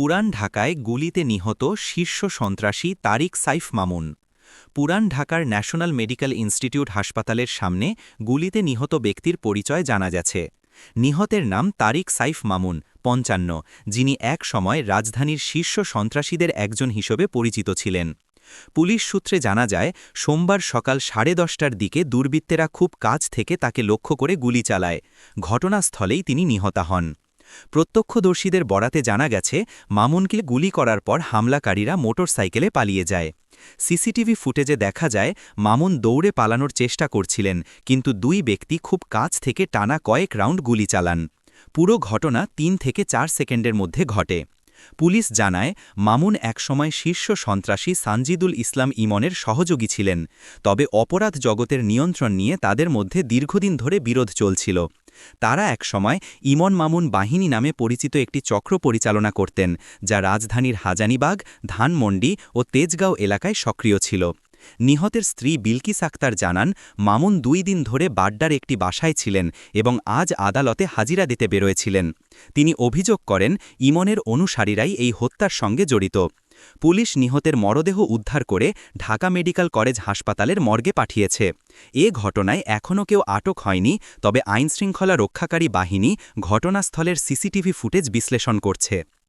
পুরান ঢাকায় গুলিতে নিহত শীর্ষ সন্ত্রাসী তারিক সাইফ মামুন। পুরান ঢাকার ন্যাশনাল মেডিকেল ইনস্টিটিউট হাসপাতালের সামনে গুলিতে নিহত ব্যক্তির পরিচয় জানা গেছে। নিহতের নাম তারিক সাইফ মামুন, পঞ্চান্ন, যিনি এক সময় রাজধানীর শীর্ষ সন্ত্রাসীদের একজন হিসেবে পরিচিত ছিলেন। পুলিশ সূত্রে জানা যায়, সোমবার সকাল সাড়ে দশটার দিকে দুর্বৃত্তেরা খুব কাছ থেকে তাকে লক্ষ্য করে গুলি চালায়। ঘটনাস্থলেই তিনি নিহতা হন। প্রত্যক্ষদর্শীদের বরাতে জানা গেছে, মামুনকে গুলি করার পর হামলাকারীরা মোটরসাইকেলে পালিয়ে যায়। সিসিটিভি ফুটেজে দেখা যায়, মামুন দৌড়ে পালানোর চেষ্টা করছিলেন, কিন্তু দুই ব্যক্তি খুব কাছ থেকে টানা কয়েক রাউন্ড গুলি চালান। পুরো ঘটনা তিন থেকে চার সেকেন্ডের মধ্যে ঘটে। পুলিশ জানায়, মামুন একসময় শীর্ষ সন্ত্রাসী সানজিদুল ইসলাম ইমনের সহযোগী ছিলেন, তবে অপরাধ জগতের নিয়ন্ত্রণ নিয়ে তাদের মধ্যে দীর্ঘদিন ধরে বিরোধ চলছিল। তারা একসময় ইমন মামুন বাহিনী নামে পরিচিত একটি চক্র পরিচালনা করতেন, যা রাজধানীর হাজানিবাগ, ধানমন্ডি ও তেজগাঁও এলাকায় সক্রিয় ছিল। নিহতের স্ত্রী বিলকিস আক্তার জানান, মামুন দুই দিন ধরে বাড্ডার একটি বাসায় ছিলেন এবং আজ আদালতে হাজিরা দিতে বেরোয়েছিলেন। তিনি অভিযোগ করেন, ইমনের অনুসারীরাই এই হত্যার সঙ্গে জড়িত। পুলিশ নিহতের মরদেহ উদ্ধার করে ঢাকা মেডিকেল কলেজ হাসপাতালের মর্গে পাঠিয়েছে। এ ঘটনায় এখনও কেউ আটক হয়নি, তবে আইনশৃঙ্খলা রক্ষাকারী বাহিনী ঘটনাস্থলের সিসিটিভি ফুটেজ বিশ্লেষণ করছে।